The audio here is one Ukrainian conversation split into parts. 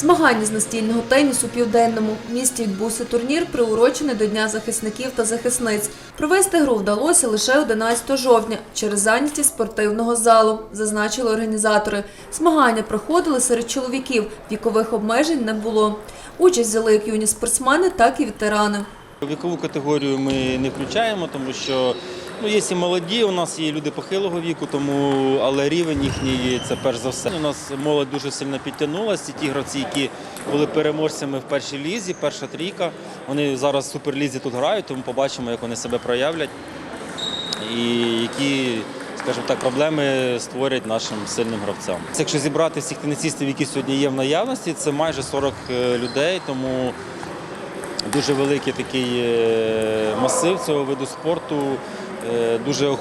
Змагання з настільного тенісу у південному місті відбувся турнір, приурочений до Дня захисників та захисниць. Провести гру вдалося лише 11 жовтня через зайнятість спортивного залу, зазначили організатори. Змагання проходили серед чоловіків, вікових обмежень не було. Участь взяли як юні спортсмени, так і ветерани. Вікову категорію ми не включаємо, тому що ну, є і молоді, у нас є люди похилого віку, тому, але рівень їхній це перш за все. У нас молодь дуже сильно підтягнулася. Ті гравці, які були переможцями в першій лізі, перша трійка. Вони зараз в суперлізі тут грають, тому побачимо, як вони себе проявлять і які, скажімо так, проблеми створять нашим сильним гравцям. Якщо зібрати всіх тенісистів, які сьогодні є в наявності, це майже 40 людей, тому дуже великий такий е, масив цього виду спорту. Е, Дуже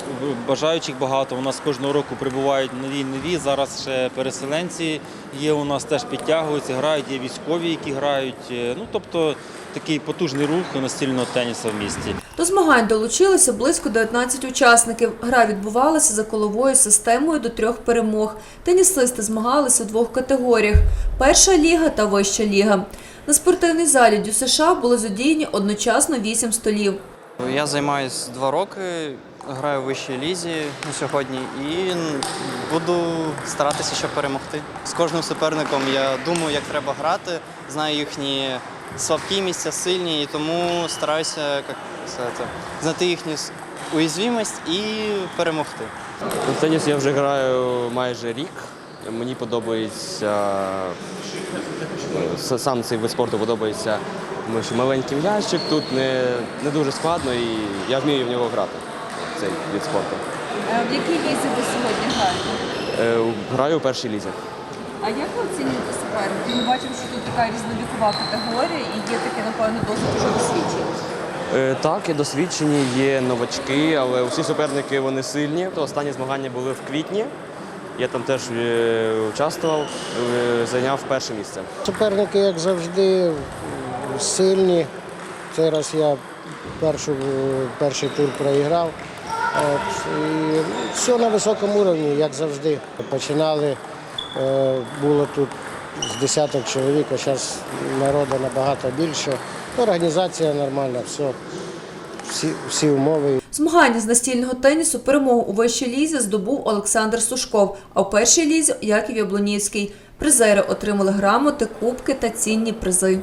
бажаючих багато. У нас кожного року прибувають нові нові. Зараз ще переселенці є. У нас теж підтягуються, грають. Є військові, які грають. Е, Ну тобто такий потужний рух настільного тенісу в місті. До змагань долучилося близько 19 учасників. Гра відбувалася за коловою системою до трьох перемог. Тенісисти змагалися у двох категоріях: перша ліга та вища ліга. На спортивній залі США були задіяні одночасно вісім столів. Я займаюся два роки, граю в вищій лізі на сьогодні і буду старатися ще перемогти. З кожним суперником я думаю, як треба грати, знаю їхні слабкі місця, сильні, і тому стараюся як сказати, знайти їхню уязвимість і перемогти. В теніс я вже граю майже рік. Мені подобається е, сам цей вид спорту подобається, тому що маленький м'ячик тут не, не дуже складно і я вмію в нього грати. Цей від спорту. В якій візі ви сьогодні граєте? Е, Граю у першій лізі. А як ви оцінюєте суперників? Ми бачимо, що тут така різновікова категорія і є такі, напевно, досить уже досвідчені. Е, Так, є досвідчені, є новачки, але усі суперники вони сильні. То останні змагання були в квітні. Я там теж е, участвував, е, зайняв перше місце. Суперники, як завжди, сильні. Цей раз я першу, перший тур проіграв. От, і все на високому рівні, як завжди. Починали, е, було тут з десяток чоловік, а зараз народу набагато більше. Організація нормальна, все, всі, всі умови. Змагання з настільного тенісу перемогу у вищій лізі здобув Олександр Сушков, а у першій лізі Яків Яблонівський. Призери отримали грамоти, кубки та цінні призи.